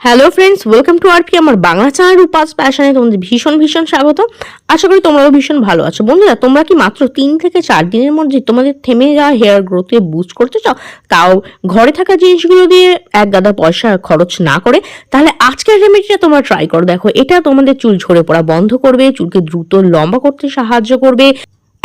Hello friends welcome to আর কি আমার বাংলা চ্যানেল উপাস প্যাশনে তোমাদের ভীষণ ভীষণ স্বাগত। আশা করি তোমরাও ভীষণ ভালো আছো। বন্ধুরা, তোমরা কি মাত্র তিন থেকে চার দিনের মধ্যে তোমাদের থেমে যাওয়া হেয়ার গ্রোথে বুস্ট করতে চাও? তাও ঘরে থাকা জিনিসগুলো দিয়ে এক গাদা পয়সা খরচ না করে, তাহলে আজকের রেমেডিটা তোমরা ট্রাই করো। দেখো, এটা তোমাদের চুল ঝরে পড়া বন্ধ করবে, চুলকে দ্রুত লম্বা করতে সাহায্য করবে।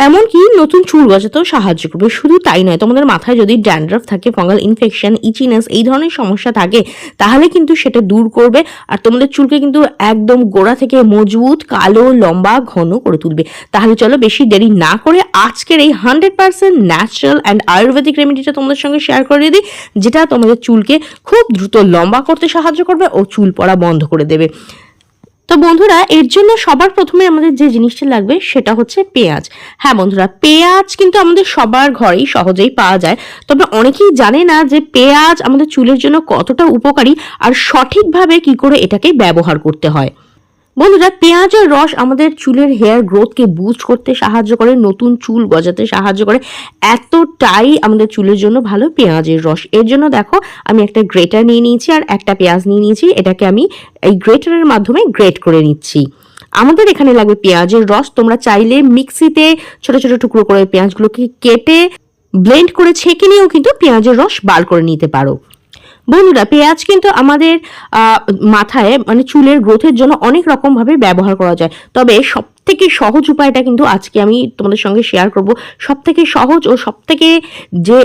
এমনকি নতুন চুল গজাতেও সাহায্য করবে। শুধু তাই নয়, তোমাদের মাথায় যদি ড্যান্ড্রাফ থাকে ফাঙ্গাল ইনফেকশন ইচিনেস এই ধরনের সমস্যা থাকে, তাহলে কিন্তু সেটা দূর করবে আর তোমাদের চুলকে কিন্তু একদম গোড়া থেকে মজবুত, কালো, লম্বা, ঘন করে তুলবে। তাহলে চলো বেশি দেরি না করে আজকের এই hundred percent natural and Ayurvedic রেমেডিটা তোমাদের সঙ্গে শেয়ার করে দিই, যেটা তোমাদের চুলকে খুব দ্রুত লম্বা করতে সাহায্য করবে ও চুল পড়া বন্ধ করে দেবে। তো বন্ধুরা, এর জন্য সবার প্রথমে আমাদের যে জিনিসটা লাগবে সেটা হচ্ছে পেঁয়াজ। হ্যাঁ বন্ধুরা, পেঁয়াজ কিন্তু আমাদের সবার ঘরেই সহজেই পাওয়া যায়। তবে অনেকেই জানে না যে পেঁয়াজ আমাদের চুলের জন্য কতটা উপকারী আর সঠিকভাবে কি করে এটাকে ব্যবহার করতে হয়। বন্ধুরা পেঁয়াজের রস আমাদের চুলের হেয়ার গ্রোথকে বুস্ট করতে সাহায্য করে, নতুন চুল গজাতে সাহায্য করে। এতটাই আমাদের চুলের জন্য ভালো পেঁয়াজের রস। এর জন্য দেখো, আমি একটা গ্রেটার নিয়ে নিয়েছি আর একটা পেঁয়াজ নিয়ে নিয়েছি। এটাকে আমি এই গ্রেটারের মাধ্যমে গ্রেট করে নিচ্ছি। আমাদের এখানে লাগবে পেঁয়াজের রস। তোমরা চাইলে মিক্সিতে ছোট ছোট টুকরো করে পেঁয়াজগুলোকে কেটে ব্লেন্ড করে ছেঁকে নিয়েও কিন্তু পেঁয়াজের রস বার করে নিতে পারো। বন্ধুরা, পেঁয়াজ কিন্তু আমাদের মাথায় মানে চুলের গ্রোথের জন্য অনেক রকম ভাবে ব্যবহার করা যায়। তবে সব থেকে সহজ উপায়টা কিন্তু আজকে আমি তোমাদের সঙ্গে শেয়ার করব। সব থেকে সহজ ও সব থেকে যে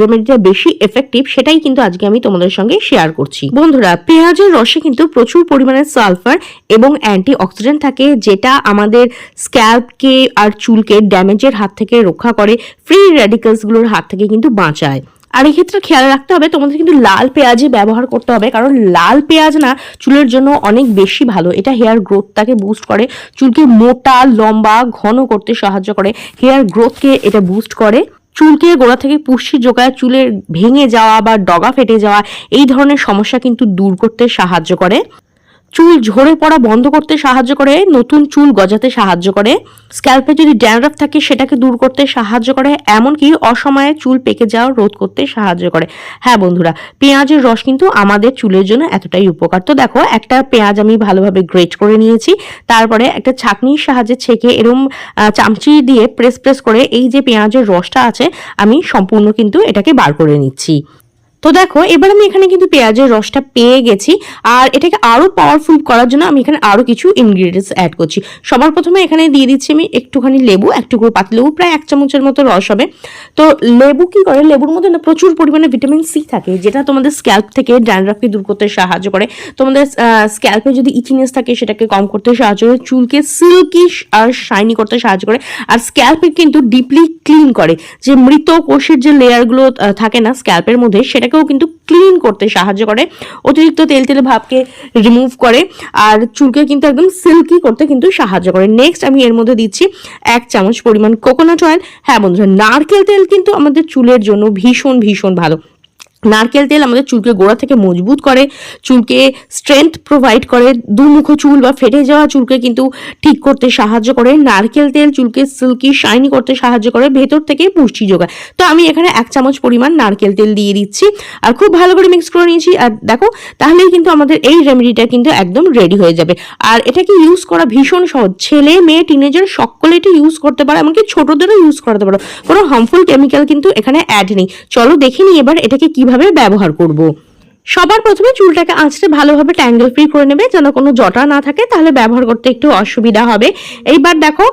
রেমেডিটা বেশি এফেক্টিভ সেটাই কিন্তু আজকে আমি তোমাদের সঙ্গে শেয়ার করছি। বন্ধুরা, পেঁয়াজের রসে কিন্তু প্রচুর পরিমাণে সালফার এবং অ্যান্টি অক্সিডেন্ট থাকে, যেটা আমাদের স্ক্যাল্পকে আর চুলকে ড্যামেজের হাত থেকে রক্ষা করে ফ্রি র্যাডিকালসগুলোর হাত থেকে কিন্তু বাঁচায়। আর এক্ষেত্রে খেয়াল রাখতে হবে, তোমাদের কিন্তু লাল পেঁয়াজই ব্যবহার করতে হবে, কারণ লাল পেঁয়াজ না চুলের জন্য অনেক বেশি ভালো। এটা হেয়ার গ্রোথটাকে বুস্ট করে, চুলকে মোটা, লম্বা, ঘন করতে সাহায্য করে। হেয়ার গ্রোথকে এটা বুস্ট করে। চুলকে গোড়া থেকে পুষ্টি জোগায় চুলের ভেঙে যাওয়া বা ডগা ফেটে যাওয়া, এই ধরনের সমস্যা কিন্তু দূর করতে সাহায্য করে। চুল ঝরে পড়া বন্ধ করতে সাহায্য করে, নতুন চুল গজাতে সাহায্য করে। স্ক্যাল্পে যদি ড্যান্ড্রাফ থাকে, সেটাকে দূর করতে সাহায্য করে, এমনকি অসময়ে চুল পেকে যাওয়া রোধ করতে সাহায্য করে। হ্যাঁ বন্ধুরা, পেঁয়াজের রস কিন্তু আমাদের চুলের জন্য এতটাই উপকার। তো দেখো, একটা পেঁয়াজ আমি ভালোভাবে গ্রেট করে নিয়েছি, তারপরে একটা ছাঁকনির সাহায্যে ছেঁকে এরম চামচি দিয়ে প্রেস প্রেস করে এই যে পেঁয়াজের রসটা আছে, আমি সম্পূর্ণ কিন্তু এটাকে বার করে নিচ্ছি। তো দেখো, এবার আমি এখানে কিন্তু পেঁয়াজের রসটা পেয়ে গেছি, আর এটাকে আরও পাওয়ারফুল করার জন্য আমি এখানে আরও কিছু ইনগ্রিডিয়েন্টস অ্যাড করছি। সবার প্রথমে এখানে দিয়ে দিচ্ছি আমি একটুখানি লেবু এক টুকরো পাতলেবু প্রায় এক চামচের মতো রস হবে। তো লেবু কি করে? লেবুর মধ্যে না প্রচুর পরিমাণে ভিটামিন সি থাকে, যেটা তোমাদের স্ক্যাল্প থেকে ড্যান্ড্রাফকে দূর করতে সাহায্য করে। তোমাদের স্ক্যাল্পে যদি ইচিনেস থাকে, সেটাকে কম করতে সাহায্য করে, চুলকে সিল্কি আর শাইনি করতে সাহায্য করে। আর স্ক্যাল্পে কিন্তু ডিপলি ক্লিন করে, যে মৃত কোষের যে লেয়ারগুলো থাকে না স্ক্যাল্পের মধ্যে সেটাকেও কিন্তু ক্লিন করতে সাহায্য করে। অতিরিক্ত তেল তেলে ভাবকে রিমুভ করে আর চুলকে কিন্তু একদম সিল্কি করতে কিন্তু সাহায্য করে। নেক্সট আমি এর মধ্যে দিচ্ছি এক চামচ পরিমাণ কোকোনাট অয়েল হ্যাঁ বন্ধুরা, নারকেল তেল কিন্তু আমাদের চুলের জন্য ভীষণ ভীষণ ভালো। নারকেল তেল আমাদের চুলকে গোড়া থেকে মজবুত করে, চুলকে স্ট্রেংথ প্রোভাইড করে, দুমুখো চুল বা ফেটে যাওয়া চুলকে কিন্তু ঠিক করতে সাহায্য করে, নারকেল তেল চুলকে সিল্কি শাইনি করতে সাহায্য করে, ভেতর থেকে পুষ্টি যোগায়। তো আমি এখানে এক চামচ পরিমাণ নারকেল তেল দিয়ে দিচ্ছি, আর খুব ভালো করে মিক্স করে নিয়েছি, আর দেখো, তাহলেই কিন্তু আমাদের এই রেমেডিটা কিন্তু একদম রেডি হয়ে যাবে। আর এটাকে ইউজ করা ভীষণ সহজ, ছেলে, মেয়ে টিনেজার সকলে এটা ইউজ করতে পারে, এমনকি ছোটদেরও ইউজ করতে পারো, কোনো হার্মফুল কেমিক্যাল কিন্তু এখানে অ্যাড নেই। চলো দেখে নিই এবার এটাকে কীভাবে ব্যবহার করব। সবার প্রথমে চুলটাকে আঁচড়ে ভালোভাবে ট্যাঙ্গেল ফ্রি করে নেবে, যেন কোনো জটা না থাকে, তাহলে ব্যবহার করতে একটু অসুবিধা হবে। এইবার দেখো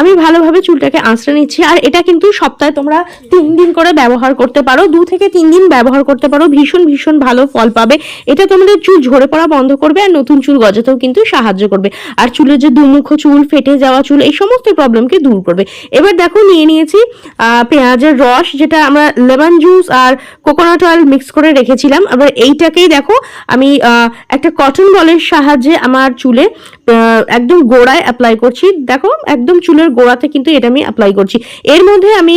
আমি ভালোভাবে চুলটাকে আঁচড়ে নিচ্ছি, আর এটা কিন্তু সপ্তাহে তোমরা তিন দিন করে ব্যবহার করতে পারো, দু থেকে তিন দিন ব্যবহার করতে পারো, ভীষণ ভীষণ ভালো ফল পাবে। এটা তোমাদের চুল ঝরে পড়া বন্ধ করবে, আর নতুন চুল গজাতেও কিন্তু সাহায্য করবে। আর চুলের যে দুমুখ চুল, ফেটে যাওয়া চুল, এই সমস্ত প্রবলেমকে দূর করবে। এবার দেখো, নিয়ে নিয়েছি পেঁয়াজের রস, যেটা আমরা লেমন জুস আর কোকোনাট অয়েল মিক্স করে রেখেছিলাম। আবার এইটাকেই দেখো, আমি একটা কটন বলের সাহায্যে আমার চুলে একদম গোড়ায় অ্যাপ্লাই করছি। দেখো, একদম চুলের গোড়াতে কিন্তু এটা আমি অ্যাপ্লাই করছি। এর মধ্যে আমি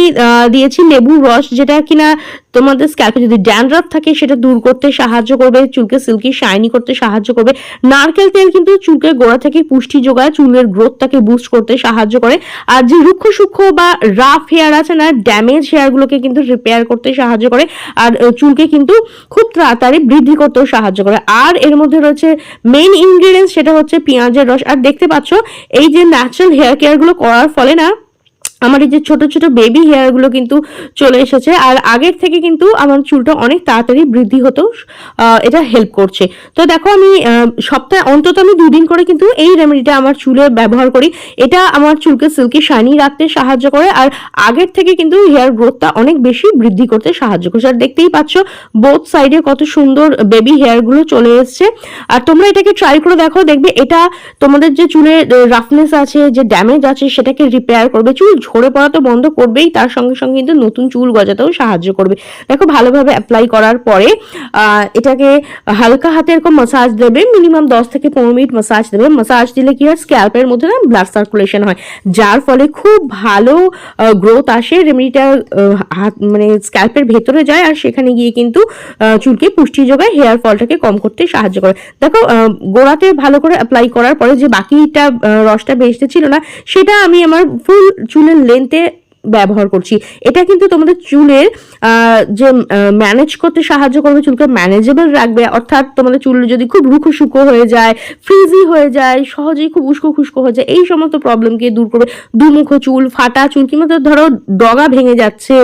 দিয়েছি লেবুর রস, যেটা কিনা তোমাদের স্ক্যাল্পে যদি ড্যান্ড্রাফ থাকে, সেটা দূর করতে সাহায্য করবে, চুলকে সিল্কি শাইনি করতে সাহায্য করবে। নারকেল তেল কিন্তু চুলকে গোড়া থেকে পুষ্টি যোগায়, চুলের গ্রোথটাকে বুস্ট করতে সাহায্য করে। আর যে রুক্ষ সূক্ষ্ম বা রাফ হেয়ার আছে না ড্যামেজ হেয়ারগুলোকে কিন্তু রিপেয়ার করতে সাহায্য করে। আর চুলকে কিন্তু খুব তাড়াতাড়ি তাড়াতাড়ি বৃদ্ধি করতেও সাহায্য করে। আর এর মধ্যে রয়েছে মেইন ইনগ্রিডিয়েন্টস সেটা হচ্ছে পেঁয়াজের রস। আর দেখতে পাচ্ছ, এই যে ন্যাচারাল হেয়ার কেয়ারগুলো করার ফলে না আমার এই যে ছোট ছোট বেবি হেয়ারগুলো কিন্তু চলে এসেছে আর আগের থেকে কিন্তু আমার চুলটা অনেক তাড়াতাড়ি বৃদ্ধি আহ, এটা হেল্প করছে। তো দেখো আমি সপ্তাহে অন্তত আমি দুদিন করে কিন্তু এই রেমেডিটা আমার চুলে ব্যবহার করি। এটা আমার চুলকে সিল্কি শাইনি রাখতে সাহায্য করে আর আগের থেকে কিন্তু হেয়ার গ্রোথটা অনেক বেশি বৃদ্ধি করতে সাহায্য করছে। আর দেখতেই পাচ্ছ বোথ সাইডে কত সুন্দর বেবি হেয়ারগুলো চলে এসছে। আর তোমরা এটাকে ট্রাই করে দেখো দেখবে এটা তোমাদের যে চুলে রাফনেস আছে যে ড্যামেজ আছে সেটাকে রিপেয়ার করবে। চুল ঝরে পড়া তো বন্ধ করবেই, তার সঙ্গে সঙ্গে কিন্তু নতুন চুল গজাতেও সাহায্য করবে। দেখো, ভালোভাবে অ্যাপ্লাই করার পরে এটাকে হালকা হাতে এরকম মাসাজ দেবে মিনিমাম দশ থেকে পনেরো মিনিট মাসাজ দেবে। মাসাজ দিলে কি হয়? স্ক্যাল্পের মধ্যে না ব্লাড সার্কুলেশন হয়, যার ফলে খুব ভালো গ্রোথ আসে রেমেডিটা হাত মানে স্ক্যাল্পের ভেতরে যায় আর সেখানে গিয়ে কিন্তু চুলকে পুষ্টি যোগায় হেয়ার ফলটাকে কম করতে সাহায্য করে। দেখো গোড়াতে ভালো করে অ্যাপ্লাই করার পরে যে বাকিটা রসটা বেসতে ছিল না, সেটা আমি আমার ফুল চুলের লেন্থে ব্যবহার করছি। এটা কিন্তু তোমাদের চুলের যে ম্যানেজ করতে সাহায্য করবে, চুলকে ম্যানেজেবল রাখবে, অর্থাৎ তোমাদের চুল যদি খুব রুখো শুকো হয়ে যায় ফ্রিজি হয়ে যায়, সহজেই খুব উস্কো খুস্কো হয়ে যায়, এই সমস্ত প্রবলেমকে দূর করবে। দুমুখো চুল, ফাটা চুল, কিংবা ধরো ডগা ভেঙে যাচ্ছে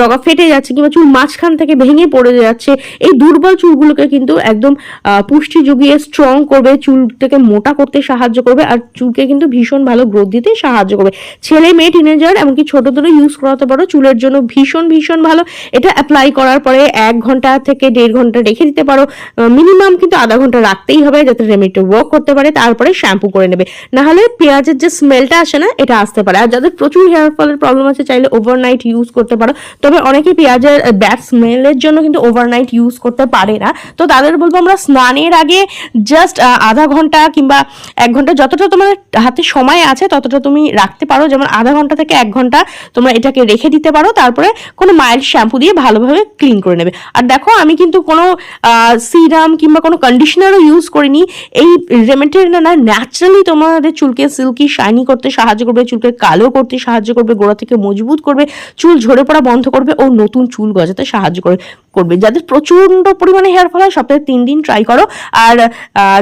ডগা ফেটে যাচ্ছে, কিংবা চুল মাঝখান থেকে ভেঙে পড়ে যাচ্ছে, এই দুর্বল চুলগুলোকে কিন্তু একদম পুষ্টি জুগিয়ে স্ট্রং করবে, চুলটাকে মোটা করতে সাহায্য করবে, আর চুলকে কিন্তু ভীষণ ভালো গ্রোথ দিতে সাহায্য করবে। ছেলে, মেয়ে টিনেজার এমনকি ছোটদেরও ইউজ করাতে পারো। চুলের জন্য ভীষণ ভীষণ ভালো। এটা অ্যাপ্লাই করার পরে এক ঘণ্টা থেকে দেড় ঘণ্টা রেখে দিতে পারো। মিনিমাম কিন্তু আধা ঘণ্টা রাখতেই হবে যাতে রেমেডিটা ওয়ার্ক করতে পারে। তারপরে শ্যাম্পু করে নেবে। না হলে পেঁয়াজের যে স্মেলটা আসে না, এটা আসতে পারে। আর যাদের প্রচুর হেয়ার ফলের প্রবলেম আছে, চাইলে ওভারনাইট ইউজ করতে পারো। তবে অনেকে পেঁয়াজের ব্যাড স্মেলের জন্য কিন্তু ওভারনাইট ইউজ করতে পারে না। তো তাদের বলব আমরা স্নানের আগে জাস্ট আধা ঘণ্টা কিংবা এক ঘণ্টা যতটা তোমার হাতে সময় আছে, ততটা তুমি রাখতে পারো। যেমন আধা ঘণ্টা থেকে এক ঘণ্টা তোমরা এটাকে রেখে দিতে পারো, তারপরে কোনো মাইল্ড শ্যাম্পু দিয়ে ভালোভাবে ক্লিন করে নেবে। আর দেখো, আমি কিন্তু কোনো সিরাম কিংবা কোনো কন্ডিশনারও ইউজ করিনি। এই রেমেডিটা না ন্যাচারালি তোমাদের চুলকে সিল্কি শাইনি করতে সাহায্য করবে, চুলকে কালো করতে সাহায্য করবে, গোড়া থেকে মজবুত করবে, চুল ঝরে পড়া বন্ধ করবে ও নতুন চুল গজাতে সাহায্য করবে। করবে। যাদের প্রচণ্ড পরিমাণে হেয়ার ফল হয়, সপ্তাহে তিন দিন ট্রাই করো। আর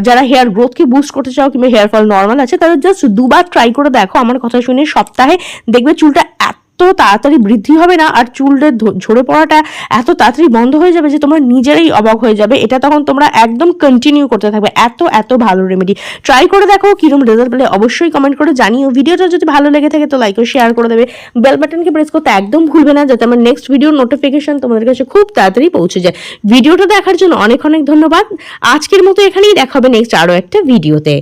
যারা হেয়ার গ্রোথকে বুস্ট করতে চাও কিংবা হেয়ার ফল নর্মাল আছে, তাদের জাস্ট দুবার ট্রাই করে দেখো। আমার কথা শুনে সপ্তাহে দেখবে চুলটা এত তাড়াতাড়ি বৃদ্ধি হবে না আর চুলের ঝরে পড়াটা এত তাড়াতাড়ি বন্ধ হয়ে যাবে যে তোমরা নিজেরাই অবাক হয়ে যাবে। এটা তখন তোমরা একদম কন্টিনিউ করতে থাকবে। এত এত ভালো রেমেডি ট্রাই করে দেখো কিরম রেজাল্ট পেলে অবশ্যই কমেন্ট করে জানিও। ভিডিওটা যদি ভালো লেগে থাকে তো লাইক ও শেয়ার করে দেবে। বেল বাটনকে প্রেস করতে একদম ভুলবে না যাতে আমার নেক্সট ভিডিওর নোটিফিকেশন তোমাদের কাছে খুব তাড়াতাড়ি পৌঁছে যায়। ভিডিওটা দেখার জন্য অনেক অনেক ধন্যবাদ। আজকের মতো এখানেই দেখা হবে নেক্সট আরও একটা ভিডিওতে